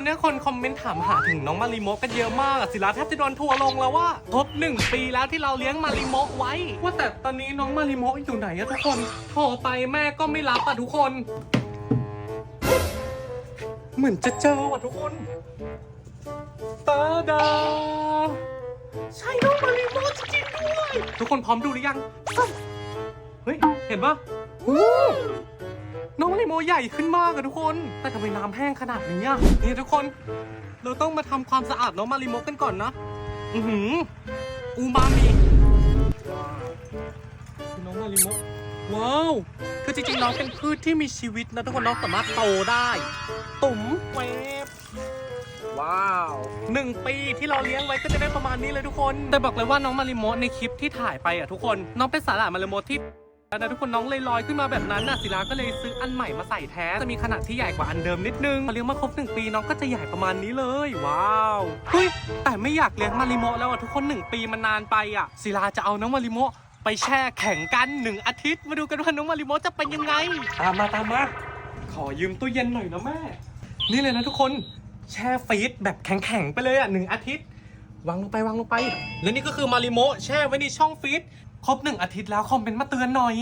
อนนี้คนคอมเมนต์ถามหาถึงน้องมาริโมะกันเยอะมากศิลาแทบจะโดนทัวร์ลงแล้วว่าครบหนึ่งปีแล้วที่เราเลี้ยงมาริโมะไว้ ว่าแต่ตอนนี้น้องมาริโมะอยู่ไหนอะทุกคนโทรไปแม่ก็ไม่รับอะทุกคน เหมือนจะเจอว่ะทุกคนตาดาใช่น้องมาริโมะจริงๆด้วย ทุกคนพร้อมดูหรือยัง เฮ้ย เห็นปะ น้องมาริโมะใหญ่ขึ้นมากอะทุกคน แต่ทำไมน้ำแห้งขนาดนี้อะนี่ทุกคน เราต้องมาทำความสะอาดน้องมาริโมะกันก่อนนะ อือหืออูมามิคือน้องมาริโมะว้าว คือจริงๆน้องเป็นพืชที่มีชีวิตนะทุกคนน้องสามารถโตได้ ตุ่มเวฟว้าวหนึ่งปีที่เราเลี้ยงไว้ก็จะได้ประมาณนี้เลยทุกคน แต่บอกเลยว่าน้องมาริโมะในคลิปที่ถ่ายไปอะทุกคน น้องเป็นสาหร่ายมาริโมะที่นะทุกคนน้องเลยลอยขึ้นมาแบบนั้นน่ะศิลาก็เลยซื้ออันใหม่มาใส่แทนจะมีขนาดที่ใหญ่กว่าอันเดิมนิดนึงพอเลี้ยงมาครบหนึ่งปีน้องก็จะใหญ่ประมาณนี้เลย ว้าวเฮ้ยแต่ไม่อยากเลี้ยงมาริโมะแล้วอะทุกคนหนึ่งปีมันนานไปอะศิลาจะเอาน้องมาริโมะไปแช่แข็งกันหนึ่งอาทิตย์มาดูกันว่าน้องมาริโมะจะเป็นยังไงตามมาตามมาขอยืมตู้เย็นหน่อยนะแม่ นี่เลยนะทุกคนแช่ฟรีซแบบแข็งๆไปเลยอะหนึ่งอาทิตย์วางลงไปวางลงไป และนี่ก็คือมาริโมะแช่ไว้ในช่องฟรีซ ครบหนึ่งอาทิตย์แล้วคอมเมนต์มาเตือนหน่อย